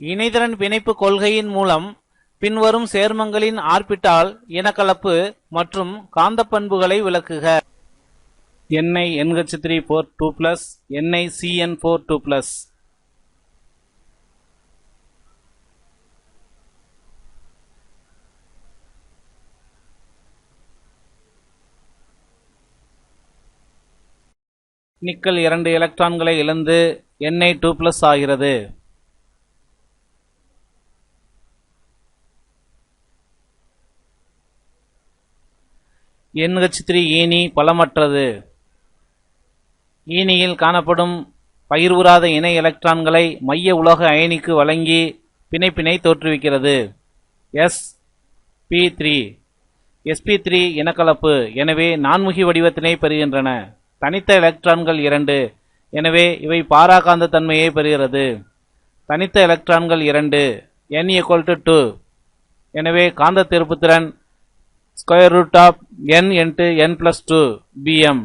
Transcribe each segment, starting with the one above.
இணைதிறன் பிணைப்பு கொள்கையின் மூலம் பின்வரும் சேர்மங்களின் ஆர்பிட்டால் இனக்கலப்பு மற்றும் காந்தப் பண்புகளை விளக்குக எண்ணெய் NH three four two plus எண்ணெய் CN four two plus nickel இரண்டு எலக்ட்ரான்களை இழந்து எண்ணெய் டூ பிளஸ் ஆகிறது. NH ஈனி பலமற்றது. ஈனியில் காணப்படும் பயிர்வுறாத இணை எலக்ட்ரான்களை மைய உலோக அயனிக்கு வழங்கி பிணைப்பினை தோற்றுவிக்கிறது. S P three. SP three இனக்கலப்பு. எனவே நான்முகி வடிவத்தினை பெறுகின்றன. தனித்த எலக்ட்ரான்கள் இரண்டு. எனவே இவை பாராகாந்த தன்மையை பெறுகிறது. தனித்த எலக்ட்ரான்கள் இரண்டு. என் ஈக்குவல் டு டூ எனவே காந்த திருப்புத்திறன் square root of n into n plus two BM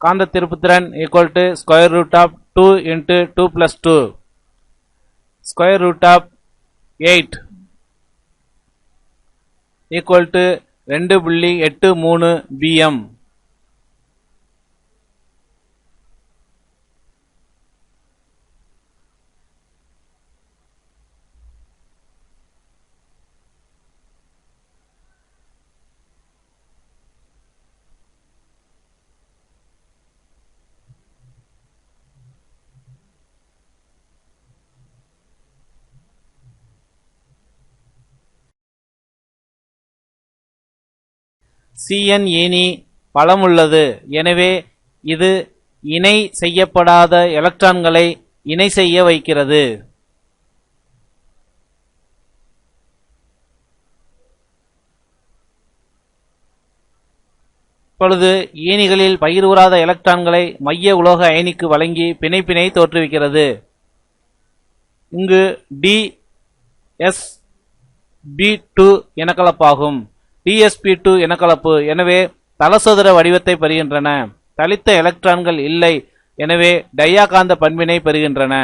காந்த திருப்புத்திறன் equal to square root of two into two plus two square root of eight equal to ரெண்டு புள்ளி எட்டு மூணு பிஎம் சிஎன் ஏனி பலமுள்ளது எனவே இது இணை செய்யப்படாத எலக்ட்ரான்களை இணை செய்ய வைக்கிறது. இப்பொழுது ஈனிகளில் பகிர்வுறாத எலக்ட்ரான்களை மைய உலோக அயனிக்கு வழங்கி பிணைப்பினை தோற்றுவிக்கிறது. இங்கு டி எஸ் பி டூ இனக்கலப்பாகும் டிஎஸ்பி டூ இனக்கலப்பு. எனவே தலசதுர வடிவத்தை பெறுகின்றன. தளித்த எலக்ட்ரான்கள் இல்லை. எனவே டையாகாந்த பண்பினை பெறுகின்றன.